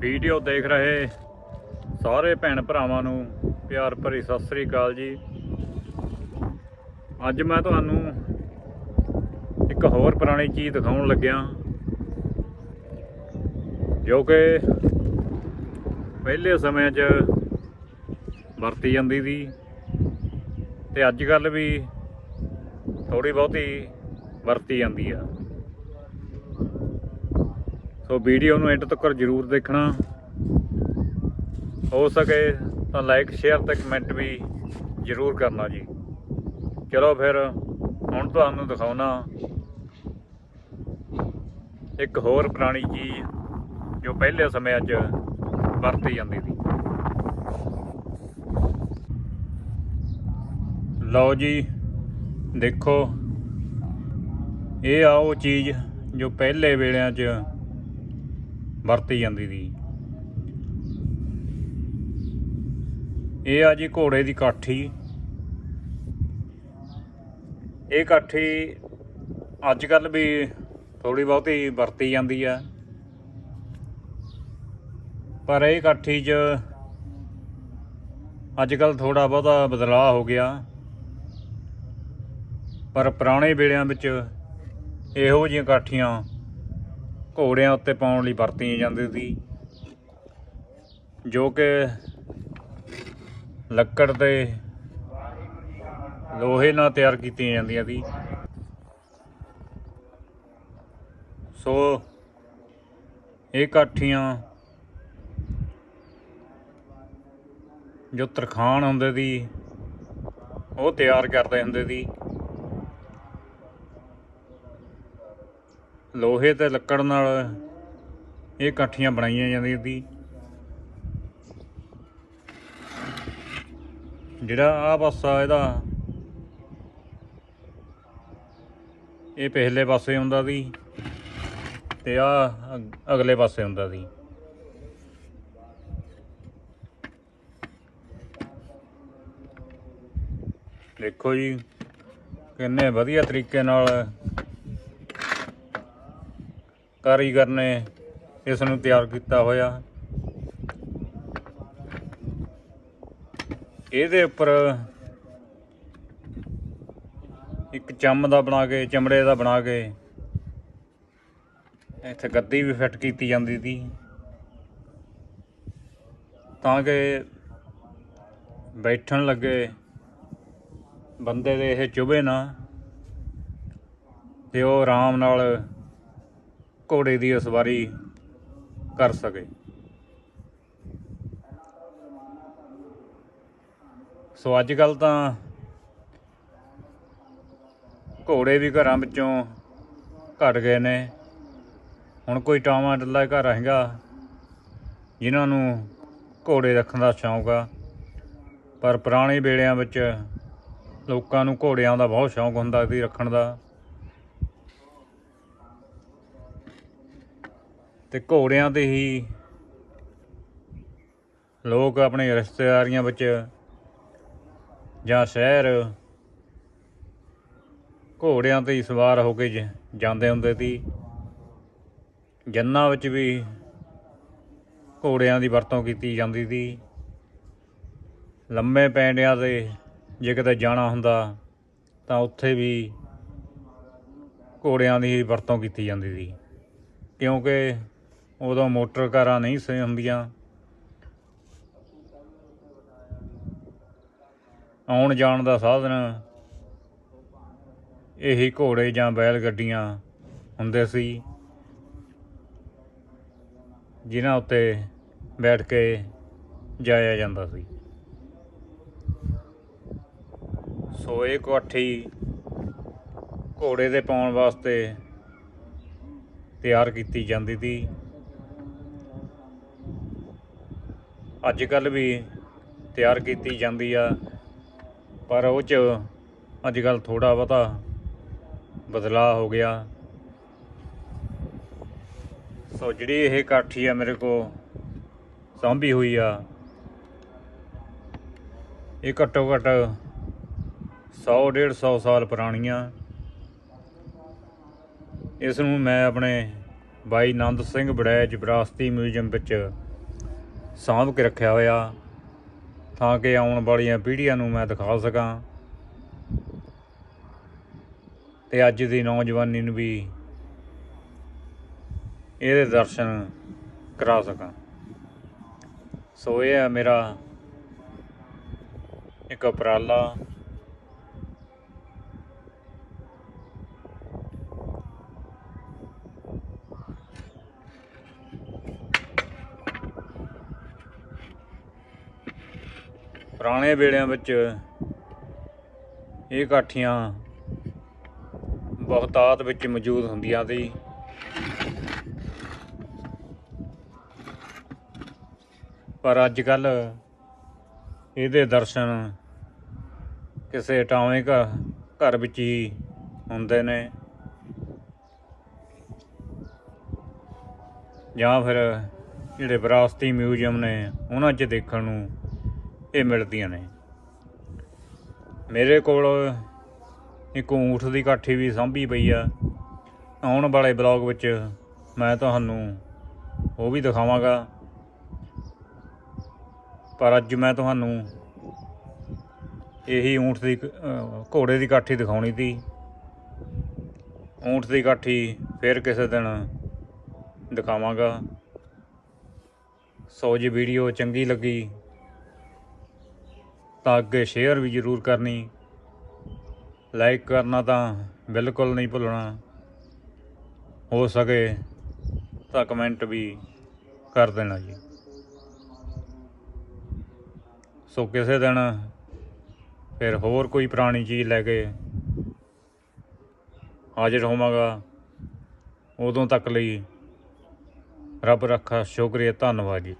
Video ਦੇਖ ਰਹੇ ਸਾਰੇ ਭੈਣ ਭਰਾਵਾਂ ਨੂੰ ਪਿਆਰ ਭਰੀ ਸਤਿ ਸ੍ਰੀ ਅਕਾਲ ਜੀ। ਅੱਜ ਮੈਂ ਤੁਹਾਨੂੰ ਇੱਕ ਹੋਰ ਪੁਰਾਣੀ ਚੀਜ਼ ਦਿਖਾਉਣ ਲੱਗਿਆ, ਜੋ ਕਿ ਪਹਿਲੇ ਸਮਿਆਂ 'ਚ ਵਰਤੀ ਜਾਂਦੀ ਸੀ ਤੇ ਅੱਜ ਕੱਲ ਵੀ ਥੋੜੀ ਬਹੁਤੀ ਵਰਤੀ ਜਾਂਦੀ ਆ। ਸੋ ਵੀਡੀਓ ਨੂੰ ਐਂਡ ਤੱਕ ਜ਼ਰੂਰ ਦੇਖਣਾ। ਹੋ ਸਕੇ ਤਾਂ ਲਾਈਕ ਸ਼ੇਅਰ ਤੇ ਕਮੈਂਟ ਵੀ ਜ਼ਰੂਰ ਕਰਨਾ ਜੀ। ਚਲੋ ਫਿਰ, ਹੁਣ ਤੁਹਾਨੂੰ ਦਿਖਾਉਣਾ। ਇੱਕ ਹੋਰ ਪੁਰਾਣੀ ਚੀਜ਼ ਜੋ ਪਹਿਲੇ ਸਮਿਆਂ 'ਚ ਵਰਤੀ ਜਾਂਦੀ ਸੀ। ਲਓ ਜੀ, ਦੇਖੋ। ਇਹ ਆ ਉਹ ਚੀਜ਼ ਜੋ ਪਹਿਲੇ ਵੇਲਿਆਂ 'ਚ ਵਰਤੀ ਜਾਂਦੀ ਸੀ। ਇਹ ਆ ਜੀ ਘੋੜੇ ਦੀ ਕਾਠੀ। ਇਹ ਕਾਠੀ ਅੱਜ ਕੱਲ ਵੀ ਥੋੜੀ ਬਹੁਤੀ ਵਰਤੀ ਜਾਂਦੀ ਆ। ਪਰ ਇਹ ਕਾਠੀ 'ਚ ਅੱਜ ਕੱਲ ਥੋੜਾ ਬਹੁਤਾ ਬਦਲਾਅ ਹੋ ਗਿਆ। ਪਰ ਪੁਰਾਣੇ ਵੇਲਿਆਂ ਵਿੱਚ ਇਹੋ ਜਿਹੀਆਂ ਕਾਠੀਆਂ ਘੋੜਿਆਂ ਉੱਤੇ ਪਾਉਣ ਲਈ ਵਰਤੀਆਂ ਜਾਂਦੀ ਸੀ, ਜੋ ਕਿ ਲੱਕੜ ਦੇ ਲੋਹੇ ਨਾਲ ਤਿਆਰ ਕੀਤੀਆਂ ਜਾਂਦੀਆਂ ਸੀ। ਸੋ ਇਹ ਕਾਠੀਆਂ ਜੋ ਤਰਖਾਣ ਹੁੰਦੇ ਸੀ, ਉਹ ਤਿਆਰ ਕਰਦੇ ਹੁੰਦੇ ਸੀ। ਲੋਹੇ ਤੇ ਲੱਕੜ ਨਾਲ ਇਹ ਇਕੱਠੀਆਂ ਬਣਾਈਆਂ ਜਾਂਦੀਆਂ ਸੀ। ਜਿਹੜਾ ਆ ਪਾਸਾ ਇਹਦਾ, ਇਹ ਪਹਿਲੇ ਪਾਸੇ ਹੁੰਦਾ ਸੀ ਤੇ ਆ ਅਗਲੇ ਪਾਸੇ ਹੁੰਦਾ ਸੀ। ਦੇਖੋ ਜੀ, ਕਿੰਨੇ ਵਧੀਆ ਤਰੀਕੇ ਨਾਲ ਕਾਰੀਗਰ ਨੇ ਇਸ ਨੂੰ ਤਿਆਰ ਕੀਤਾ ਹੋਇਆ। ਇਹਦੇ ਉੱਪਰ ਇੱਕ ਚੰਮ ਦਾ ਬਣਾ ਕੇ, ਚਮੜੇ ਦਾ ਬਣਾ ਕੇ, ਇੱਥੇ ਗੱਦੀ ਵੀ ਫਿੱਟ ਕੀਤੀ ਜਾਂਦੀ ਸੀ। ਤਾਂ ਕਿ ਬੈਠਣ ਲੱਗੇ ਬੰਦੇ ਦੇ ਇਹ ਚੁਭੇ ਨਾ, ਤੇ ਉਹ ਆਰਾਮ ਨਾਲ ਘੋੜੇ ਦੀ ਸਵਾਰੀ ਕਰ ਸਕੇ। ਸੋ ਅੱਜ ਕੱਲ ਤਾਂ ਘੋੜੇ ਵੀ ਘਰਾਂ ਵਿੱਚੋਂ ਘਟ ਗਏ ਨੇ। ਹੁਣ ਕੋਈ ਟਾਵਾਂ ਡੱਲਾ ਘਰ ਹੈਗਾ, ਜਿਨ੍ਹਾਂ ਨੂੰ ਘੋੜੇ ਰੱਖਣ ਦਾ ਸ਼ੌਂਕ ਆ। ਪਰ ਪੁਰਾਣੇ ਵੇਲਿਆਂ ਵਿੱਚ ਲੋਕਾਂ ਨੂੰ ਘੋੜਿਆਂ ਦਾ ਬਹੁਤ ਸ਼ੌਂਕ ਹੁੰਦਾ ਸੀ ਰੱਖਣ ਦਾ। ਤੇ ਘੋੜਿਆਂ ਤੇ ਹੀ ਲੋਕ ਆਪਣੇ ਰਿਸ਼ਤੇਦਾਰੀਆਂ ਵਿੱਚ ਜਾਂ ਸ਼ਹਿਰ ਘੋੜਿਆਂ ਤੇ ਹੀ ਸਵਾਰ ਹੋ ਕੇ ਜ- ਜਾਂਦੇ ਹੁੰਦੇ ਸੀ। ਜੰਨਾਂ ਵਿੱਚ ਵੀ ਘੋੜਿਆਂ ਦੀ ਵਰਤੋਂ ਕੀਤੀ ਜਾਂਦੀ ਸੀ। ਲੰਮੇ ਪੈਂਡਿਆਂ ਤੇ ਜੇ ਕਿਤੇ ਜਾਣਾ ਹੁੰਦਾ ਤਾਂ ਉੱਥੇ ਵੀ ਘੋੜਿਆਂ ਦੀ ਹੀ ਵਰਤੋਂ ਕੀਤੀ ਜਾਂਦੀ ਸੀ। ਕਿਉਂਕਿ ਉਦੋਂ ਮੋਟਰ ਕਾਰਾਂ ਨਹੀਂ ਸੀ ਹੁੰਦੀਆਂ। ਆਉਣ ਜਾਣ ਦਾ ਸਾਧਨ, ਇਹੀ ਘੋੜੇ ਜਾਂ ਬੈਲ ਗੱਡੀਆਂ ਹੁੰਦੇ ਸੀ, ਜਿਨ੍ਹਾਂ ਉੱਤੇ ਬੈਠ ਕੇ ਜਾਇਆ ਜਾਂਦਾ ਸੀ। ਸੋ ਇਹ ਕੋਠੀ ਘੋੜੇ ਦੇ ਪਾਉਣ ਵਾਸਤੇ ਤਿਆਰ ਕੀਤੀ ਜਾਂਦੀ ਸੀ। ਅੱਜ ਕੱਲ ਵੀ ਤਿਆਰ ਕੀਤੀ ਜਾਂਦੀ ਆ, ਪਰ ਉਹ ਚ ਅੱਜ ਕੱਲ ਥੋੜਾ ਬਹੁਤਾ ਬਦਲਾਅ ਹੋ ਗਿਆ। ਸੋ ਜਿਹੜੀ ਇਹ ਕਾਠੀ ਆ ਮੇਰੇ ਕੋ ਸਾਂਭੀ ਹੋਈ ਆ, ਇਹ ਘੱਟੋ ਘੱਟ 100 150 ਸਾਲ ਪੁਰਾਣੀਆਂ। ਇਸ ਨੂੰ ਮੈਂ ਆਪਣੇ ਬਾਈ ਨੰਦ ਸਿੰਘ ਬੜੈਚ ਵਿਰਾਸਤੀ ਮਿਊਜ਼ੀਅਮ ਵਿੱਚ ਸਾਂਭ ਕੇ ਰੱਖਿਆ ਹੋਇਆ ਤਾਂ ਕਿ ਆਉਣ ਵਾਲੀਆਂ ਪੀੜ੍ਹੀਆਂ ਨੂੰ ਮੈਂ ਦਿਖਾ ਸਕਾਂ। ਤੇ ਅੱਜ ਦੀ ਨੌਜਵਾਨੀ ਨੂੰ ਵੀ ਇਹਦੇ ਦਰਸ਼ਨ ਕਰਾ ਸਕਾਂ। ਸੋ ਇਹ ਹੈ ਮੇਰਾ ਇੱਕ ਉਪਰਾਲਾ। ਪੁਰਾਣੇ ਵੇਲਿਆਂ ਵਿੱਚ ਇਹ ਕਾਠੀਆਂ ਬਹੁਤਾਤ ਵਿੱਚ ਮੌਜੂਦ ਹੁੰਦੀਆਂ ਸੀ। ਪਰ ਅੱਜ ਕੱਲ ਇਹਦੇ ਦਰਸ਼ਨ ਕਿਸੇ ਟਾਵੇਂ ਘਰ ਵਿੱਚ ਹੀ ਹੁੰਦੇ ਨੇ। ਜਾਂ ਫਿਰ ਜਿਹੜੇ ਵਿਰਾਸਤੀ ਮਿਊਜ਼ੀਅਮ ਨੇ, ਉਹਨਾਂ 'ਚ ਦੇਖਣ ਨੂੰ ਇਹ ਮਿਲਦੀਆਂ ਨੇ। ਮੇਰੇ ਕੋਲ ਇੱਕ ਊਂਠ ਦੀ ਕਾਠੀ ਵੀ ਸਾਂਭੀ ਪਈ ਆ। ਆਉਣ ਵਾਲੇ ਬਲੌਗ ਵਿੱਚ ਮੈਂ ਤੁਹਾਨੂੰ ਉਹ ਵੀ ਦਿਖਾਵਾਂਗਾ। ਪਰ ਅੱਜ ਮੈਂ ਤੁਹਾਨੂੰ ਇਹੀ ਊਂਠ ਦੀ ਘੋੜੇ ਦੀ ਕਾਠੀ ਦਿਖਾਉਣੀ ਸੀ। ਊਂਠ ਦੀ ਕਾਠੀ ਫਿਰ ਕਿਸੇ ਦਿਨ ਦਿਖਾਵਾਂਗਾ। ਸੋ ਜੀ, ਵੀਡੀਓ ਚੰਗੀ ਲੱਗੀ ਤਾਂ ਅੱਗੇ ਸ਼ੇਅਰ ਵੀ ਜ਼ਰੂਰ ਕਰਨੀ। ਲਾਈਕ ਕਰਨਾ ਤਾਂ ਬਿਲਕੁਲ ਨਹੀਂ ਭੁੱਲਣਾ। ਹੋ ਸਕੇ ਤਾਂ ਕਮੈਂਟ ਵੀ ਕਰ ਦੇਣਾ ਜੀ। ਸੋ ਕਿਸੇ ਦਿਨ ਫਿਰ ਹੋਰ ਕੋਈ ਪੁਰਾਣੀ ਚੀਜ਼ ਲੈ ਕੇ ਹਾਜ਼ਰ ਹੋਵਾਂਗਾ। ਉਦੋਂ ਤੱਕ ਲਈ ਰੱਬ ਰੱਖਾ ਸ਼ੁਕਰੀਆ, ਧੰਨਵਾਦ ਜੀ।